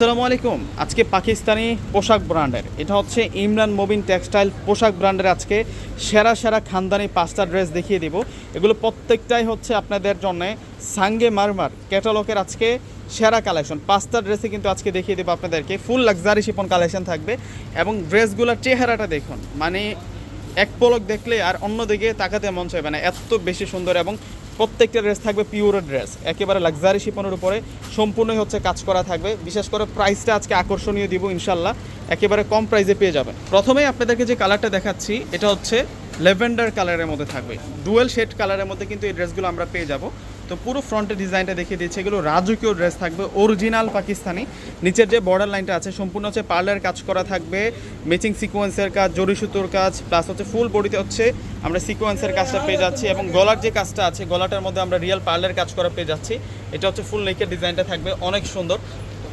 আসসালামু আলাইকুম। আজকে পাকিস্তানি পোশাক ব্র্যান্ডের। এটা হচ্ছে ইমরান মোবিন টেক্সটাইল পোশাক ব্র্যান্ডের আজকে সেরা সেরা খানদানি পাঁচটা ড্রেস দেখিয়ে দিব। এগুলো প্রত্যেকটাই হচ্ছে আপনাদের জন্য সাঙ্গে মারমার ক্যাটালগের আজকে সেরা কালেকশন। পাঁচটা ড্রেসে কিন্তু আজকে দেখিয়ে দেবো আপনাদেরকে। ফুল লাক্সারি শিপন কালেকশন থাকবে এবং ড্রেসগুলোর চেহারাটা দেখুন। মানে এক পলক দেখলে আর অন্যদিকে তাকাতে মন চাইবে না। এত বেশি সুন্দর এবং প্রত্যেকটা ড্রেস থাকবে পিওর ড্রেস একেবারে লাক্সারি শিপনের উপরে সম্পূর্ণই হচ্ছে কাজ করা থাকবে। বিশেষ করে প্রাইসটা আজকে আকর্ষণীয় দিব ইনশাল্লাহ একেবারে কম প্রাইসে পেয়ে যাবেন। প্রথমেই আপনাদেরকে যে কালারটা দেখাচ্ছি, এটা হচ্ছে লেভেন্ডার কালারের মধ্যে থাকবে। ডুয়েল শেড কালারের মধ্যে কিন্তু এই ড্রেসগুলো আমরা পেয়ে যাব। তো পুরো ফ্রন্টের ডিজাইনটা দেখিয়ে দিচ্ছে। এগুলো রাজকীয় ড্রেস থাকবে, অরিজিনাল পাকিস্তানি। নিচের যে বর্ডার লাইনটা আছে, সম্পূর্ণ হচ্ছে পার্লার কাজ করা থাকবে ম্যাচিং সিকোয়েন্সের কাজ, জরি সুতোর কাজ প্লাস হচ্ছে ফুল বডিতে হচ্ছে আমরা সিকোয়েন্সের কাজটা পেয়ে যাচ্ছি এবং গলার যে কাজটা আছে, গলাটার মধ্যে আমরা রিয়েল পার্লার কাজ করা পেয়ে যাচ্ছি। এটা হচ্ছে ফুল নেকের ডিজাইনটা থাকবে, অনেক সুন্দর।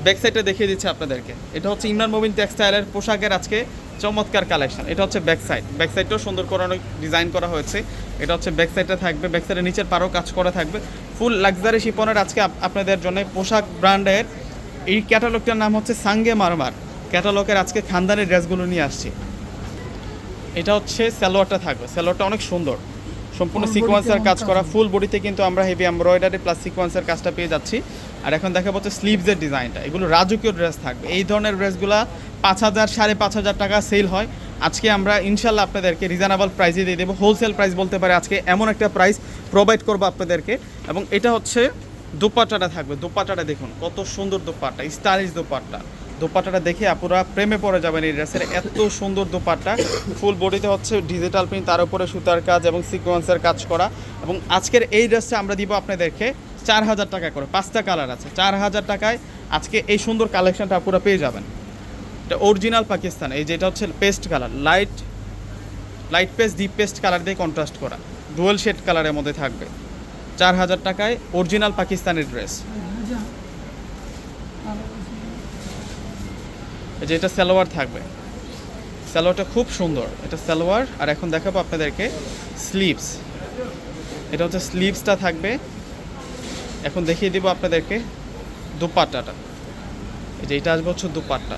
ব্যাক সাইডটা দেখিয়ে দিচ্ছে আপনাদেরকে। এটা হচ্ছে ইমরান মোবিন টেক্সটাইলের পোশাকের আজকে চমৎকার কালেকশন এটা হচ্ছে ব্যাক সাইড ব্যাক সাইডটাও সুন্দর করে অনেক ডিজাইন করা হয়েছে। এটা হচ্ছে ব্যাক সাইডটা থাকবে। ব্যাক সাইডের নিচের পারও কাজ করা থাকবে। ফুল লাক্সারি শিপনের আজকে আপনাদের জন্য পোশাক ব্র্যান্ডের এই ক্যাটালগটার নাম হচ্ছে সাঙ্গে মারমার। ক্যাটালগের আজকে খানদানি ড্রেসগুলো নিয়ে আসছি। এটা হচ্ছে স্যালোয়ারটা থাকবে। স্যালোয়ারটা অনেক সুন্দর। সম্পূর্ণ সিকোয়েন্সের কাজ করা। ফুল বডিতে কিন্তু আমরা হেভি এমব্রয়ডারি প্লাস সিকোয়েন্সের কাজটা পেয়ে যাচ্ছি। আর এখন দেখা হচ্ছে স্লিভসের ডিজাইনটা। এগুলো রাজকীয় ড্রেস থাকবে। এই ধরনের ড্রেসগুলো পাঁচ হাজার সাড়ে পাঁচ হাজার টাকা সেল হয়। আজকে আমরা ইনশাল্লাহ আপনাদেরকে রিজনেবল প্রাইসে দিয়ে দেবো। হোলসেল প্রাইস বলতে পারে আজকে এমন একটা প্রাইস প্রোভাইড করব আপনাদেরকে। এবং এটা হচ্ছে দোপাট্টাটা থাকবে। দোপাট্টাটা দেখুন, কত সুন্দর দোপাট্টা স্টাইলিশ দোপাট্টা। দোপাট্টাটা দেখে আপুরা প্রেমে পড়ে যাবেন এই ড্রেসের। এত সুন্দর দোপাট্টা। ফুল বডিতে হচ্ছে ডিজিটাল প্রিন্ট তার উপরে সুতার কাজ এবং সিকোয়েন্সের কাজ করা। এবং আজকের এই ড্রেসটা আমরা দিব আপনাদেরকে চার হাজার টাকা করে। পাঁচটা কালার আছে। চার হাজার টাকায় আজকে এই সুন্দর কালেকশনটা আপনারা পেয়ে যাবেন। এটা অরিজিনাল পাকিস্তান, এই যেটা হচ্ছে paste colour light light paste, deep paste colour দিয়ে কন্ট্রাস্ট করা। ডুয়েল শেড কালারের মধ্যে থাকবে। চার হাজার টাকায় অরিজিনাল পাকিস্তানের ড্রেস। যে এটা সালোয়ার থাকবে। সালোয়ারটা খুব সুন্দর। এটা সালোয়ার। আর এখন দেখাবো আপনাদেরকে স্লিভস। এটা হচ্ছে স্লিভসটা থাকবে। এখন দেখিয়ে দিব আপনাদেরকে দুপাট্টাটা। এই যে এটা আসবে হচ্ছে দুপাট্টা।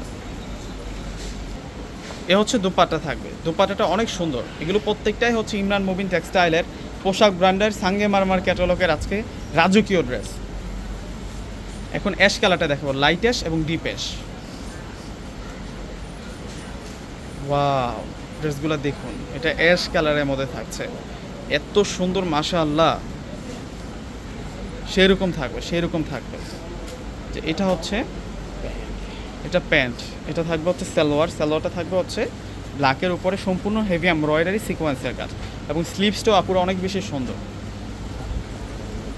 এ হচ্ছে দুপাট্টা থাকবে। দুপাট্টাটা অনেক সুন্দর। এগুলো প্রত্যেকটাই হচ্ছে ইমরান মুবিন টেক্সটাইলের পোশাক ব্র্যান্ডের সাঙ্গে মারমার ক্যাটালগের আজকে রাজকীয় ড্রেস। এখন অ্যাশ কালারটা দেখাবো, লাইট অ্যাশ এবং ডিপ অ্যাশ। ওয়াও, ড্রেসগুলো দেখুন, এটা অ্যাশ কালারের মধ্যে থাকছে। এত সুন্দর মাশা আল্লাহ সেরকম থাকবে সেরকম থাকবে। যে এটা হচ্ছে এটা প্যান্ট। এটা থাকবে হচ্ছে সালোয়ার। সালোয়ারটা থাকবে হচ্ছে ব্ল্যাকের উপরে সম্পূর্ণ হেভি এমব্রয়ডারি সিকোয়েন্সের কাজ এবং স্লিভসটাও আপুরা অনেক বেশি সুন্দর।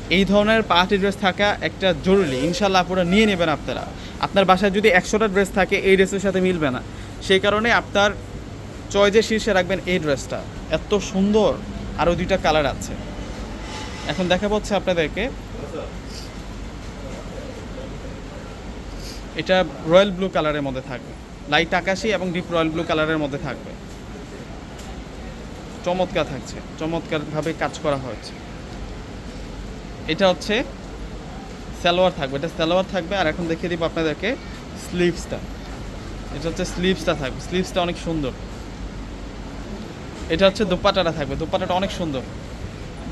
এই ধরনের পার্টি ড্রেস থাকা একটা জরুরি। ইনশাল্লাহ আপুরা নিয়ে নেবেন আপনারা। আপনার বাসায় যদি একশোটা ড্রেস থাকে, এই ড্রেসের সাথে মিলবে না। সেই কারণে আপনার চয়েজের শীর্ষে রাখবেন এই ড্রেসটা। এত সুন্দর। আরও দুইটা কালার আছে। এখন দেখা হচ্ছে আপনাদেরকে। এটা রয়্যাল ব্লু কালারের মধ্যে থাকবে। লাইট আকাশি এবং ডিপ রয়্যাল ব্লু কালারের মধ্যে থাকবে। চমৎকার থাকছে, চমৎকারভাবে কাজ করা হয়েছে। এটা হচ্ছে সালোয়ার থাকবে, এটা সালোয়ার থাকবে, আর এখন দেখিয়ে দিব আপনাদেরকে স্লিভসটা। এটা হচ্ছে স্লিভসটা থাকবে, স্লিভসটা অনেক সুন্দর। এটা হচ্ছে দোপাটাটা থাকবে দোপাটাটা অনেক সুন্দর।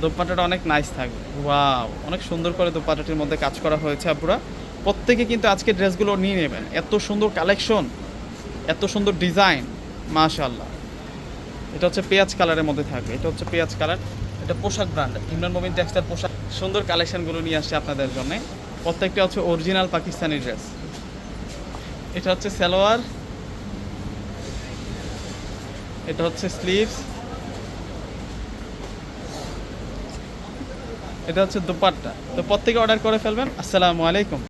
দোপাটাটা অনেক নাইস থাকবে। ওয়াও অনেক সুন্দর করে দোপাটাটির মধ্যে কাজ করা হয়েছে আপুরা। প্রত্যেকে কিন্তু আজকে ড্রেসগুলো নিয়ে নেবেন। এত সুন্দর কালেকশন, এত সুন্দর ডিজাইন মাশাল্লাহ এটা হচ্ছে পেঁয়াজ কালারের মধ্যে থাকবে। এটা হচ্ছে পেঁয়াজ কালার। এটা পোশাক ব্র্যান্ড ইমরান মোবিন টেক্সটাইল পোশাক। সুন্দর কালেকশনগুলো নিয়ে আসছে আপনাদের জন্য। প্রত্যেকটা হচ্ছে অরিজিনাল পাকিস্তানি ড্রেস এটা হচ্ছে সালোয়ার। এটা হচ্ছে স্লিভস এটা হচ্ছে দুপাট্টা। তো প্রত্যেকে অর্ডার করে ফেলবেন। আসসালামু আলাইকুম।